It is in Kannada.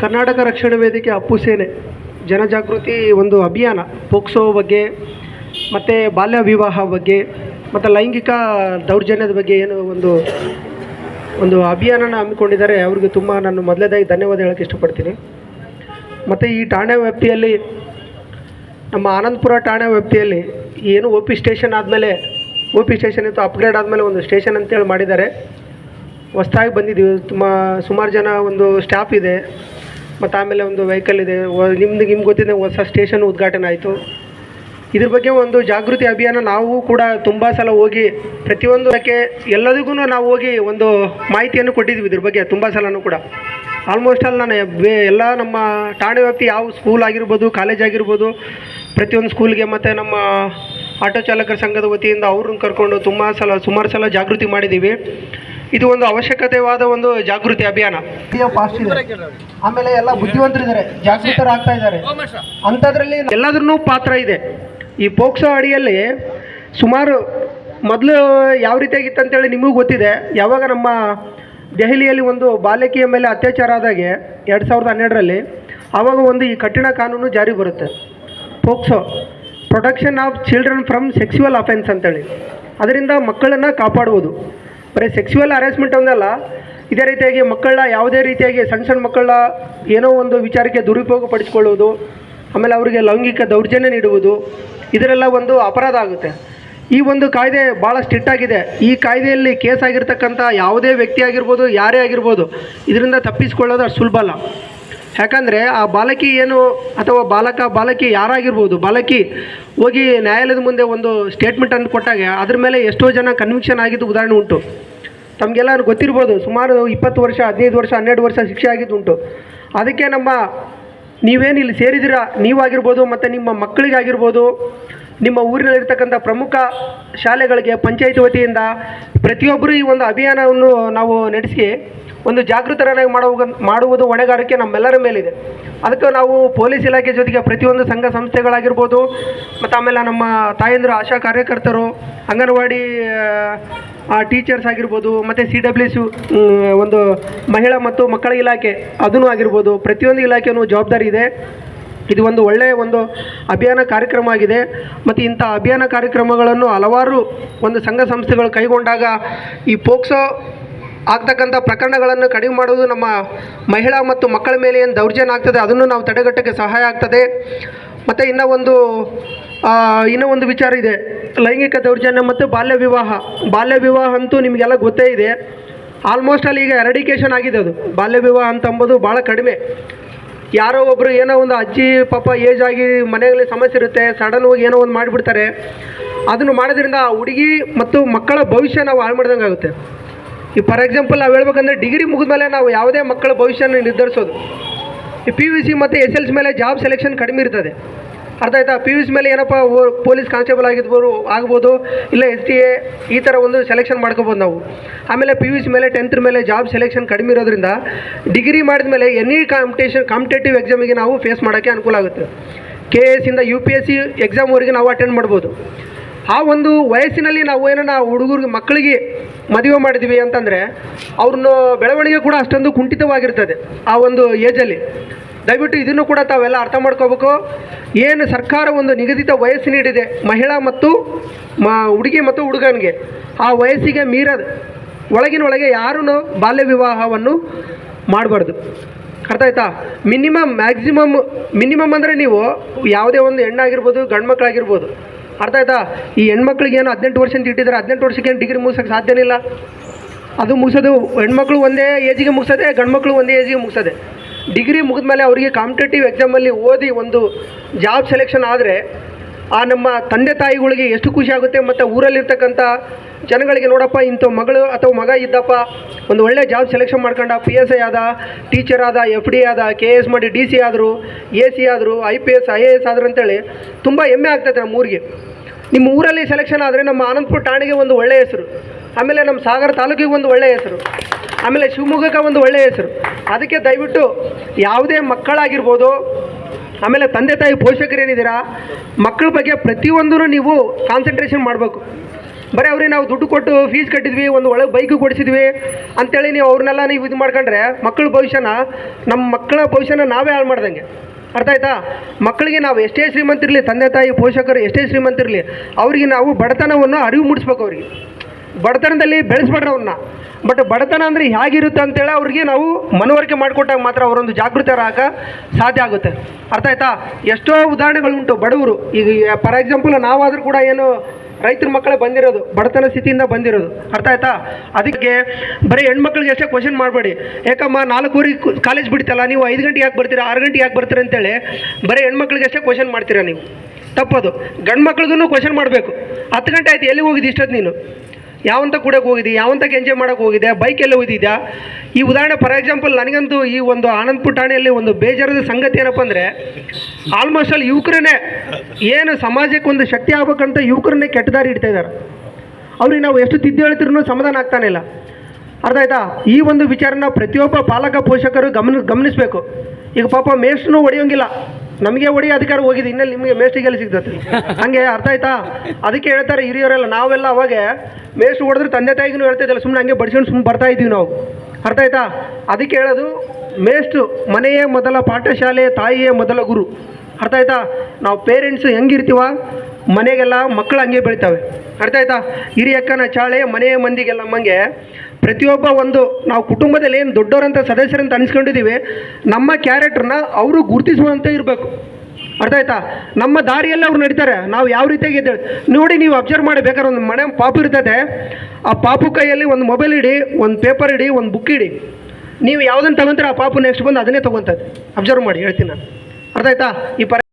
ಕರ್ನಾಟಕ ರಕ್ಷಣಾ ವೇದಿಕೆ ಅಪ್ಪು ಸೇನೆ, ಜನಜಾಗೃತಿ ಒಂದು ಅಭಿಯಾನ ಪೋಕ್ಸೋ ಬಗ್ಗೆ, ಮತ್ತು ಬಾಲ್ಯ ವಿವಾಹ ಬಗ್ಗೆ, ಮತ್ತು ಲೈಂಗಿಕ ದೌರ್ಜನ್ಯದ ಬಗ್ಗೆ ಏನು ಒಂದು ಒಂದು ಅಭಿಯಾನನ ಹಮ್ಮಿಕೊಂಡಿದ್ದಾರೆ. ಅವ್ರಿಗೆ ತುಂಬ ನಾನು ಮೊದಲೇದಾಗಿ ಧನ್ಯವಾದ ಹೇಳೋಕ್ಕೆ ಇಷ್ಟಪಡ್ತೀನಿ. ಮತ್ತು ಈ ಠಾಣೆ ವ್ಯಾಪ್ತಿಯಲ್ಲಿ, ನಮ್ಮ ಆನಂದಪುರ ಠಾಣೆ ವ್ಯಾಪ್ತಿಯಲ್ಲಿ ಏನು ಒ ಪಿ ಸ್ಟೇಷನ್ ಆದಮೇಲೆ, ಓ ಪಿ ಸ್ಟೇಷನ್ ಇತ್ತು, ಅಪ್ಗ್ರೇಡ್ ಆದಮೇಲೆ ಒಂದು ಸ್ಟೇಷನ್ ಅಂತೇಳಿ ಮಾಡಿದ್ದಾರೆ. ಹೊಸ್ದಾಗಿ ಬಂದಿದ್ದೀವಿ. ತುಂಬ ಸುಮಾರು ಜನ ಒಂದು ಸ್ಟಾಫ್ ಇದೆ. ಮತ್ತು ಆಮೇಲೆ ಒಂದು ವೆಹಿಕಲ್ ಇದೆ. ನಿಮ್ದು ನಿಮ್ಗೆ ಗೊತ್ತಿದೆ ಹೊಸ ಸ್ಟೇಷನ್ ಉದ್ಘಾಟನೆ ಆಯಿತು. ಇದ್ರ ಬಗ್ಗೆ ಒಂದು ಜಾಗೃತಿ ಅಭಿಯಾನ ನಾವು ಕೂಡ ತುಂಬ ಸಲ ಹೋಗಿ ಪ್ರತಿಯೊಂದು ಅದಕ್ಕೆ ಎಲ್ಲದಕ್ಕೂ ನಾವು ಹೋಗಿ ಒಂದು ಮಾಹಿತಿಯನ್ನು ಕೊಟ್ಟಿದ್ದೀವಿ ಇದ್ರ ಬಗ್ಗೆ ತುಂಬ ಸಲನೂ ಕೂಡ. ಆಲ್ಮೋಸ್ಟ್ ಆಲ್ ನಾನು ಎಲ್ಲ ನಮ್ಮ ಠಾಣೆ ವ್ಯಾಪ್ತಿ ಯಾವ ಸ್ಕೂಲ್ ಆಗಿರ್ಬೋದು ಕಾಲೇಜ್ ಆಗಿರ್ಬೋದು, ಪ್ರತಿಯೊಂದು ಸ್ಕೂಲ್ಗೆ ಮತ್ತು ನಮ್ಮ ಆಟೋ ಚಾಲಕರ ಸಂಘದ ವತಿಯಿಂದ ಅವ್ರನ್ನ ಕರ್ಕೊಂಡು ತುಂಬ ಸಲ, ಸುಮಾರು ಸಲ ಜಾಗೃತಿ ಮಾಡಿದ್ದೀವಿ. ಇದು ಒಂದು ಅವಶ್ಯಕತೆವಾದ ಒಂದು ಜಾಗೃತಿ ಅಭಿಯಾನ. ಫಾಸ್ಟ್ ಇದೆ. ಆಮೇಲೆ ಎಲ್ಲ ಬುದ್ಧಿವಂತರಿದ್ದಾರೆ ಜಾಗೃತರಾಗ್ತಾ ಇದ್ದಾರೆ. ಅಂಥದ್ರಲ್ಲಿ ಎಲ್ಲದ್ರೂ ಪಾತ್ರ ಇದೆ. ಈ ಪೋಕ್ಸೋ ಅಡಿಯಲ್ಲಿ ಸುಮಾರು ಮೊದಲು ಯಾವ ರೀತಿಯಾಗಿತ್ತು ಅಂತೇಳಿ ನಿಮಗೂ ಗೊತ್ತಿದೆ. ಯಾವಾಗ ನಮ್ಮ ದೆಹಲಿಯಲ್ಲಿ ಒಂದು ಬಾಲಕಿಯ ಮೇಲೆ ಅತ್ಯಾಚಾರ ಆದಾಗೆ ಎರಡು ಸಾವಿರದ ಹನ್ನೆರಡರಲ್ಲಿ ಆವಾಗ ಒಂದು ಈ ಕಠಿಣ ಕಾನೂನು ಜಾರಿ ಬರುತ್ತೆ. POCSO protection of children from sexual offence ಅಂತೇಳಿ. ಅದರಿಂದ ಮಕ್ಕಳನ್ನು ಕಾಪಾಡುವುದು. ಬರೀ ಸೆಕ್ಸುವಲ್ ಹರಾಸ್ಮೆಂಟ್ ಒಂದಲ್ಲ ಇದೇ ರೀತಿಯಾಗಿ ಮಕ್ಕಳನ್ನ ಯಾವುದೇ ರೀತಿಯಾಗಿ ಸಣ್ಣ ಸಣ್ಣ ಮಕ್ಕಳನ್ನ ಏನೋ ಒಂದು ವಿಚಾರಕ್ಕೆ ದುರುಪಯೋಗ ಪಡಿಸ್ಕೊಳ್ಳೋದು ಆಮೇಲೆ ಅವರಿಗೆ ಲೈಂಗಿಕ ದೌರ್ಜನ್ಯ ನೀಡುವುದು, ಇದರೆಲ್ಲ ಒಂದು ಅಪರಾಧ ಆಗುತ್ತೆ. ಈ ಒಂದು ಕಾಯ್ದೆ ಭಾಳ ಸ್ಟ್ರಿಕ್ಟ್ ಆಗಿದೆ. ಈ ಕಾಯ್ದೆಯಲ್ಲಿ ಕೇಸ್ ಆಗಿರ್ತಕ್ಕಂಥ ಯಾವುದೇ ವ್ಯಕ್ತಿ ಆಗಿರ್ಬೋದು, ಯಾರೇ ಆಗಿರ್ಬೋದು, ಇದರಿಂದ ತಪ್ಪಿಸ್ಕೊಳ್ಳೋದು ಅಷ್ಟು ಸುಲಭ ಅಲ್ಲ. ಯಾಕಂದರೆ ಆ ಬಾಲಕಿ ಏನು ಅಥವಾ ಬಾಲಕ, ಬಾಲಕಿ ಯಾರಾಗಿರ್ಬೋದು, ಬಾಲಕಿ ಹೋಗಿ ನ್ಯಾಯಾಲಯದ ಮುಂದೆ ಒಂದು ಸ್ಟೇಟ್ಮೆಂಟ್ ಅನ್ನು ಕೊಟ್ಟಾಗ ಅದ್ರ ಮೇಲೆ ಎಷ್ಟೋ ಜನ ಕನ್ವಿಕ್ಷನ್ ಆಗಿದ್ದು ಉದಾಹರಣೆ ಉಂಟು. ತಮಗೆಲ್ಲ ಗೊತ್ತಿರ್ಬೋದು, ಸುಮಾರು ಇಪ್ಪತ್ತು ವರ್ಷ, ಹದಿನೈದು ವರ್ಷ, ಹನ್ನೆರಡು ವರ್ಷ ಶಿಕ್ಷೆ ಆಗಿದ್ದು ಉಂಟು. ಅದಕ್ಕೆ ನಮ್ಮ ನೀವೇನು ಇಲ್ಲಿ ಸೇರಿದಿರ ನೀವಾಗಿರ್ಬೋದು ಮತ್ತು ನಿಮ್ಮ ಮಕ್ಕಳಿಗಾಗಿರ್ಬೋದು ನಿಮ್ಮ ಊರಿನಲ್ಲಿರ್ತಕ್ಕಂಥ ಪ್ರಮುಖ ಶಾಲೆಗಳಿಗೆ ಪಂಚಾಯತ್ ವತಿಯಿಂದ ಪ್ರತಿಯೊಬ್ಬರು ಈ ಒಂದು ಅಭಿಯಾನವನ್ನು ನಾವು ನಡೆಸಿ ಒಂದು ಜಾಗೃತರನ್ನಾಗಿ ಮಾಡುವ ಮಾಡುವುದು ಹೊಣೆಗಾರಿಕೆ ನಮ್ಮೆಲ್ಲರ ಮೇಲಿದೆ. ಅದಕ್ಕೆ ನಾವು ಪೊಲೀಸ್ ಇಲಾಖೆ ಜೊತೆಗೆ ಪ್ರತಿಯೊಂದು ಸಂಘ ಸಂಸ್ಥೆಗಳಾಗಿರ್ಬೋದು, ಮತ್ತು ಆಮೇಲೆ ನಮ್ಮ ತಾಯಂದಿರು ಆಶಾ ಕಾರ್ಯಕರ್ತರು, ಅಂಗನವಾಡಿ ಟೀಚರ್ಸ್ ಆಗಿರ್ಬೋದು, ಮತ್ತು ಸಿ ಡಬ್ಲ್ಯೂ ಸಿ ಒಂದು ಮಹಿಳಾ ಮತ್ತು ಮಕ್ಕಳ ಇಲಾಖೆ ಅದೂ ಆಗಿರ್ಬೋದು, ಪ್ರತಿಯೊಂದು ಇಲಾಖೆಯೂ ಜವಾಬ್ದಾರಿ ಇದೆ. ಇದು ಒಂದು ಒಳ್ಳೆಯ ಒಂದು ಅಭಿಯಾನ ಕಾರ್ಯಕ್ರಮ ಆಗಿದೆ. ಮತ್ತು ಇಂಥ ಅಭಿಯಾನ ಕಾರ್ಯಕ್ರಮಗಳನ್ನು ಹಲವಾರು ಒಂದು ಸಂಘ ಸಂಸ್ಥೆಗಳು ಕೈಗೊಂಡಾಗ ಈ ಪೋಕ್ಸೋ ಆಗ್ತಕ್ಕಂಥ ಪ್ರಕರಣಗಳನ್ನು ಕಡಿಮೆ ಮಾಡುವುದು ನಮ್ಮ ಮಹಿಳಾ ಮತ್ತು ಮಕ್ಕಳ ಮೇಲೆ ಏನು ದೌರ್ಜನ್ಯ ಆಗ್ತದೆ, ಅದನ್ನು ನಾವು ತಡೆಗಟ್ಟಕ್ಕೆ ಸಹಾಯ ಆಗ್ತದೆ. ಮತ್ತು ಇನ್ನೂ ಒಂದು ಇನ್ನೂ ಒಂದು ವಿಚಾರ ಇದೆ. ಲೈಂಗಿಕ ದೌರ್ಜನ್ಯ ಮತ್ತು ಬಾಲ್ಯ ವಿವಾಹ. ಬಾಲ್ಯ ವಿವಾಹ ಅಂತೂ ನಿಮಗೆಲ್ಲ ಗೊತ್ತೇ ಇದೆ. ಆಲ್ಮೋಸ್ಟ್ ಅಲ್ಲಿ ಈಗ ಎರಡಿಕೇಶನ್ ಆಗಿದೆ ಅದು. ಬಾಲ್ಯ ವಿವಾಹ ಅಂತ ಅಂಬೋದು ಭಾಳ ಕಡಿಮೆ. ಯಾರೋ ಒಬ್ಬರು ಏನೋ ಒಂದು ಅಜ್ಜಿ, ಪಾಪ ಏಜ್ ಆಗಿ ಮನೆಯಲ್ಲಿ ಸಮಸ್ಯೆ ಇರುತ್ತೆ ಸಡನ್ ಹೋಗಿ ಏನೋ ಒಂದು ಮಾಡಿಬಿಡ್ತಾರೆ. ಅದನ್ನು ಮಾಡೋದ್ರಿಂದ ಆ ಹುಡುಗಿ ಮತ್ತು ಮಕ್ಕಳ ಭವಿಷ್ಯ ನಾವು ಹಾಳು ಮಾಡ್ದಂಗೆ ಆಗುತ್ತೆ. ಈ ಫಾರ್ ಎಕ್ಸಾಂಪಲ್ ನಾವು ಹೇಳ್ಬೇಕಂದ್ರೆ ಡಿಗ್ರಿ ಮುಗಿದ ಮೇಲೆ ನಾವು ಯಾವುದೇ ಮಕ್ಕಳ ಭವಿಷ್ಯನ ನಿರ್ಧರಿಸೋದು. ಈ ಪಿ ಯು ಸಿ ಮತ್ತು ಎಸ್ ಎಲ್ ಸಿ ಮೇಲೆ ಜಾಬ್ ಸೆಲೆಕ್ಷನ್ ಕಡಿಮೆ ಇರ್ತದೆ. ಅರ್ಥ ಆಯ್ತಾ? ಪಿ ಯು ಸಿ ಮೇಲೆ ಏನಪ್ಪ ಪೊಲೀಸ್ ಕಾನ್ಸ್ಟೇಬಲ್ ಆಗಿದ್ಬೋದು, ಆಗ್ಬೋದು, ಇಲ್ಲ ಎಸ್ ಟಿ ಎ, ಈ ಥರ ಒಂದು ಸೆಲೆಕ್ಷನ್ ಮಾಡ್ಕೋಬೋದು ನಾವು. ಆಮೇಲೆ ಪಿ ಯು ಸಿ ಮೇಲೆ ಟೆಂತ್ ಮೇಲೆ ಜಾಬ್ ಸೆಲೆಕ್ಷನ್ ಕಡಿಮೆ ಇರೋದ್ರಿಂದ ಡಿಗ್ರಿ ಮಾಡಿದ ಮೇಲೆ ಎನಿ ಕಾಂಪಿಟೇಷನ್ ಕಾಂಪಿಟೇಟಿವ್ ಎಕ್ಸಾಮಿಗೆ ನಾವು ಫೇಸ್ ಮಾಡೋಕ್ಕೆ ಅನುಕೂಲ ಆಗುತ್ತೆ. ಕೆ ಎಸ್ ಇಂದ ಯು ಪಿ ಎಸ್ ಸಿ ಎಕ್ಸಾಮ್ವರೆಗೆ ನಾವು ಅಟೆಂಡ್ ಮಾಡ್ಬೋದು. ಆ ಒಂದು ವಯಸ್ಸಿನಲ್ಲಿ ನಾವು ಏನನ್ನ ಹುಡುಗರಿಗೆ, ಮಕ್ಕಳಿಗೆ ಮದುವೆ ಮಾಡಿದ್ವಿ ಅಂತಂದರೆ, ಅವ್ರನ್ನ ಬೆಳವಣಿಗೆ ಕೂಡ ಅಷ್ಟೊಂದು ಕುಂಠಿತವಾಗಿರ್ತದೆ ಆ ಒಂದು ಏಜಲ್ಲಿ ದಯವಿಟ್ಟು ಇದನ್ನು ಕೂಡ ತಾವೆಲ್ಲ ಅರ್ಥ ಮಾಡ್ಕೋಬೇಕು. ಏನು ಸರ್ಕಾರ ಒಂದು ನಿಗದಿತ ವಯಸ್ಸು ನೀಡಿದೆ, ಮಹಿಳಾ ಮತ್ತು ಮ, ಹುಡುಗಿ ಮತ್ತು ಹುಡುಗನಿಗೆ. ಆ ವಯಸ್ಸಿಗೆ ಮೀರದ, ಒಳಗಿನ ಒಳಗೆ ಯಾರೂ ಬಾಲ್ಯ ವಿವಾಹವನ್ನು ಮಾಡಬಾರ್ದು. ಅರ್ಥ ಆಯ್ತಾ? ಮಿನಿಮಮ್, ಮ್ಯಾಕ್ಸಿಮಮ್, ಮಿನಿಮಮ್ ಅಂದರೆ ನೀವು ಯಾವುದೇ ಒಂದು ಹೆಣ್ಣಾಗಿರ್ಬೋದು ಗಂಡು ಮಕ್ಕಳಾಗಿರ್ಬೋದು ಅರ್ಥ ಆಯ್ತಾ? ಈ ಹೆಣ್ಮಕ್ಳಿಗೆ ಏನು ಹದಿನೆಂಟು ವರ್ಷ ಅಂತ ಇಟ್ಟಿದ್ದಾರೆ, ಹದಿನೆಂಟು ವರ್ಷಕ್ಕೆ ಏನು ಡಿಗ್ರಿ ಮುಗಿಸೋಕ್ಕೆ ಸಾಧ್ಯನೇ ಇಲ್ಲ. ಅದು ಮುಗಿಸೋದು, ಹೆಣ್ಮಕ್ಳು ಒಂದೇ ಏಜಿಗೆ ಮುಗಿಸೋದೆ ಗಂಡು ಮಕ್ಕಳು ಒಂದೇ ಏಜಿಗೆ ಮುಗಿಸೋದೆ. ಡಿಗ್ರಿ ಮುಗಿದ ಮೇಲೆ ಅವರಿಗೆ ಕಾಂಪಿಟೇಟಿವ್ ಎಕ್ಸಾಮಲ್ಲಿ ಓದಿ ಒಂದು ಜಾಬ್ ಸೆಲೆಕ್ಷನ್ ಆದರೆ ಆ ನಮ್ಮ ತಂದೆ ತಾಯಿಗಳಿಗೆ ಎಷ್ಟು ಖುಷಿ ಆಗುತ್ತೆ ಮತ್ತು ಊರಲ್ಲಿರ್ತಕ್ಕಂಥ ಜನಗಳಿಗೆ ನೋಡಪ್ಪ, ಇಂಥ ಮಗಳು ಅಥವಾ ಮಗ ಇದ್ದಪ್ಪ, ಒಂದು ಒಳ್ಳೆ ಜಾಬ್ ಸೆಲೆಕ್ಷನ್ ಮಾಡ್ಕೊಂಡ ಪಿ ಎಸ್ ಐ ಆದ ಟೀಚರ್ ಆದ ಎಫ್ ಡಿ ಆದ ಕೆ ಎಸ್ ಮಾಡಿ ಡಿ ಸಿ ಆದರು ಎ ಸಿ ಆದರು I P S I A S ಆದರು ಅಂತೇಳಿ ತುಂಬ ಹೆಮ್ಮೆ ಆಗ್ತದೆ ನಮ್ಮ ಊರಿಗೆ. ನಿಮ್ಮ ಊರಲ್ಲಿ ಸೆಲೆಕ್ಷನ್ ಆದರೆ ನಮ್ಮ ಆನಂದಪುರ ಠಾಣೆಗೆ ಒಂದು ಒಳ್ಳೆಯ ಹೆಸರು, ಆಮೇಲೆ ನಮ್ಮ ಸಾಗರ ತಾಲೂಕಿಗೆ ಒಂದು ಒಳ್ಳೆಯ ಹೆಸರು, ಆಮೇಲೆ ಶಿವಮೊಗ್ಗಕ್ಕೆ ಒಂದು ಒಳ್ಳೆಯ ಹೆಸರು. ಅದಕ್ಕೆ ದಯವಿಟ್ಟು ಯಾವುದೇ ಮಕ್ಕಳಾಗಿರ್ಬೋದು, ಆಮೇಲೆ ತಂದೆ ತಾಯಿ ಪೋಷಕರೇನಿದ್ದೀರಾ, ಮಕ್ಕಳ ಬಗ್ಗೆ ಪ್ರತಿಯೊಂದೂ ನೀವು ಕಾನ್ಸಂಟ್ರೇಷನ್ ಮಾಡಬೇಕು. ಬರೀ ಅವ್ರಿಗೆ ನಾವು ದುಡ್ಡು ಕೊಟ್ಟು ಫೀಸ್ ಕಟ್ಟಿದ್ವಿ, ಒಂದು ಒಳ್ಳೆ ಬೈಕ್ ಕೊಡಿಸಿದ್ವಿ ಅಂತೇಳಿ ನೀವು ಅವ್ರನ್ನೆಲ್ಲ ನೀವು ಇದು ಮಾಡ್ಕೊಂಡ್ರೆ ಮಕ್ಕಳ ಭವಿಷ್ಯನ, ನಮ್ಮ ಮಕ್ಕಳ ಭವಿಷ್ಯನ ನಾವೇ ಹಾಳು ಮಾಡ್ದಂಗೆ. ಅರ್ಥ ಆಯ್ತಾ? ಮಕ್ಕಳಿಗೆ ನಾವು ಎಷ್ಟೇ ಶ್ರೀಮಂತಿರಲಿ ತಂದೆ ತಾಯಿ ಪೋಷಕರು ಎಷ್ಟೇ ಶ್ರೀಮಂತಿರಲಿ ಅವರಿಗೆ ನಾವು ಬಡತನವನ್ನು ಅರಿವು ಮೂಡಿಸ್ಬೇಕು ಅವ್ರಿಗೆ. ಬಡತನದಲ್ಲಿ ಬೆಳೆಸ್ಬೇಡ್ರಿ ಅವ್ರನ್ನ. ಬಟ್ ಬಡತನ ಅಂದರೆ ಹೇಗಿರುತ್ತೆ ಅಂತೇಳಿ ಅವ್ರಿಗೆ ನಾವು ಮನವರಿಕೆ ಮಾಡಿಕೊಟ್ಟಾಗ ಮಾತ್ರ ಅವರೊಂದು ಜಾಗೃತರಾಗ ಸಾಧ್ಯ ಆಗುತ್ತೆ. ಅರ್ಥ ಆಯ್ತಾ? ಎಷ್ಟೋ ಉದಾಹರಣೆಗಳುಂಟು ಬಡವರು. ಈಗ ಫಾರ್ ಎಕ್ಸಾಂಪಲ್ ನಾವಾದರೂ ಕೂಡ ಏನು ರೈತರ ಮಕ್ಕಳೇ ಬಂದಿರೋದು, ಬಡತನ ಸ್ಥಿತಿಯಿಂದ ಬಂದಿರೋದು. ಅರ್ಥ ಆಯ್ತಾ? ಅದಕ್ಕೆ ಬರೀ ಹೆಣ್ಮಕ್ಳಿಗೆ ಅಷ್ಟೇ ಕ್ವಶನ್ ಮಾಡಬೇಡಿ. ಯಾಕಮ್ಮ ನಾಲ್ಕೂವರೆಗೆ ಕಾಲೇಜ್ ಬಿಡ್ತಲ್ಲ, ನೀವು ಐದು ಗಂಟೆಗೆ ಯಾಕೆ ಬರ್ತೀರಾ, ಆರು ಗಂಟೆಗೆ ಯಾಕೆ ಬರ್ತೀರಾ ಅಂತೇಳಿ ಬರೀ ಹೆಣ್ಮಕ್ಳಿಗೆ ಅಷ್ಟೇ ಕ್ವಶನ್ ಮಾಡ್ತೀರಾ ನೀವು. ತಪ್ಪದು. ಗಂಡು ಮಕ್ಳಿಗೂ ಕ್ವಶನ್ ಮಾಡಬೇಕು. ಹತ್ತು ಗಂಟೆ ಆಯ್ತು ಎಲ್ಲಿ ಹೋಗಿದ್ದು ಇಷ್ಟೊತ್ತು ನೀನು? ಯಾವಂತ ಕೂಡಕ್ಕೆ ಹೋಗಿದೆ, ಯಾವಂತ ಎಂಜಾಯ್ ಮಾಡೋಕೆ ಹೋಗಿದೆ ಎಲ್ಲ ಹೋಗಿದ್ಯಾ ಈ ಉದಾಹರಣೆ ಫಾರ್ ಎಕ್ಸಾಂಪಲ್ ನನಗಂತೂ ಈ ಒಂದು ಆನಂದಪುರ ಠಾಣೆಯಲ್ಲಿ ಒಂದು ಬೇಜಾರದ ಸಂಗತಿ ಏನಪ್ಪ ಅಂದರೆ ಆಲ್ಮೋಸ್ಟ್ ಅಲ್ಲಿ ಯುವಕರನ್ನೇ ಏನು ಸಮಾಜಕ್ಕೆ ಒಂದು ಶಕ್ತಿ ಆಗ್ಬೇಕಂತ ಯುವಕರನ್ನೇ ಕೆಟ್ಟ ದಾರಿ ಇಡ್ತಾ ಇದ್ದಾರೆ. ಅವ್ರಿಗೆ ನಾವು ಎಷ್ಟು ತಿದ್ದು ಹೇಳ್ತಿರೂ ಸಮಾಧಾನ ಆಗ್ತಾನೆ ಇಲ್ಲ. ಅರ್ಥ ಆಯ್ತಾ? ಈ ಒಂದು ವಿಚಾರನ ಪ್ರತಿಯೊಬ್ಬ ಪಾಲಕ ಪೋಷಕರು ಗಮನ ಗಮನಿಸಬೇಕು. ಈಗ ಪಾಪ ಮೇಷ್ಟ್ರು ಹೊಡೆಯೋಂಗಿಲ್ಲ ನಮಗೆ ಹೊಡಿ ಅಧಿಕಾರ ಹೋಗಿದೆ, ಇನ್ನಲ್ಲಿ ನಿಮಗೆ ಮೇಸ್ಟಿಗೆಲ್ಲ ಸಿಗ್ತದೆ? ಹಂಗೆ ಅರ್ಥ ಆಯ್ತಾ? ಅದಕ್ಕೆ ಹೇಳ್ತಾರೆ ಹಿರಿಯರೆಲ್ಲ, ನಾವೆಲ್ಲ ಅವಾಗ ಮೇಸ್ಟ್ ಹೊಡೆದ್ರೆ ತಂದೆ ತಾಯಿಗೂ ಹೇಳ್ತಿದ್ದಲ್ಲ ಸುಮ್ಮನೆ ಹಂಗೆ ಬಡಿಸ್ಕೊಂಡು ಸುಮ್ಮನೆ ಬರ್ತಾ ಇದ್ದೀವಿ ನಾವು. ಅರ್ಥ ಆಯ್ತಾ? ಅದಕ್ಕೆ ಹೇಳೋದು ಮೇಷ್ಟ್ರು ಮನೆಯೇ ಮೊದಲ ಪಾಠಶಾಲೆ ತಾಯಿಯೇ ಮೊದಲ ಗುರು. ಅರ್ಥ ಆಯ್ತಾ? ನಾವು ಪೇರೆಂಟ್ಸ್ ಹೆಂಗಿರ್ತೀವ? ಮನೆಗೆಲ್ಲ ಮಕ್ಕಳು ಹಂಗೆ ಬೆಳಿತಾವೆ. ಅರ್ಥ ಆಯ್ತಾ? ಹಿರಿಯಕ್ಕನ ಚಾಳೆ ಮನೆಯ ಮಂದಿಗೆಲ್ಲ ನಮ್ಮಂಗೆ ಪ್ರತಿಯೊಬ್ಬ ಒಂದು ನಾವು ಕುಟುಂಬದಲ್ಲಿ ಏನು ದೊಡ್ಡವರಂತ ಸದಸ್ಯರಂತ ಅನಿಸ್ಕೊಂಡಿದ್ದೀವಿ, ನಮ್ಮ ಕ್ಯಾರೆಕ್ಟರ್ನ ಅವರು ಗುರುತಿಸುವಂತೆ ಇರಬೇಕು. ಅರ್ಥ ಆಯ್ತಾ ನಮ್ಮ ದಾರಿಯಲ್ಲಿ ಅವ್ರು ನಡೀತಾರೆ. ನಾವು ಯಾವ ರೀತಿಯಾಗಿ ಇದ್ದೇವೆ ನೋಡಿ ನೀವು ಅಬ್ಸರ್ವ್ ಮಾಡಬೇಕಾದ್ರೆ ಒಂದು ಮನೆ ಪಾಪು ಇರ್ತದೆ. ಆ ಪಾಪು ಕೈಯಲ್ಲಿ ಒಂದು ಮೊಬೈಲ್ ಇಡಿ, ಒಂದು ಪೇಪರ್ ಇಡಿ, ಒಂದು ಬುಕ್ ಇಡಿ. ನೀವು ಯಾವುದನ್ನು ತಗೊಂತಾರೆ ಆ ಪಾಪು ನೆಕ್ಸ್ಟ್ ಬಂದು ಅದನ್ನೇ ತೊಗೊತದೆ. ಅಬ್ಸರ್ವ್ ಮಾಡಿ, ಹೇಳ್ತೀನಿ ನಾನು. ಅರ್ಥ ಆಯ್ತಾ ಈ ಪರ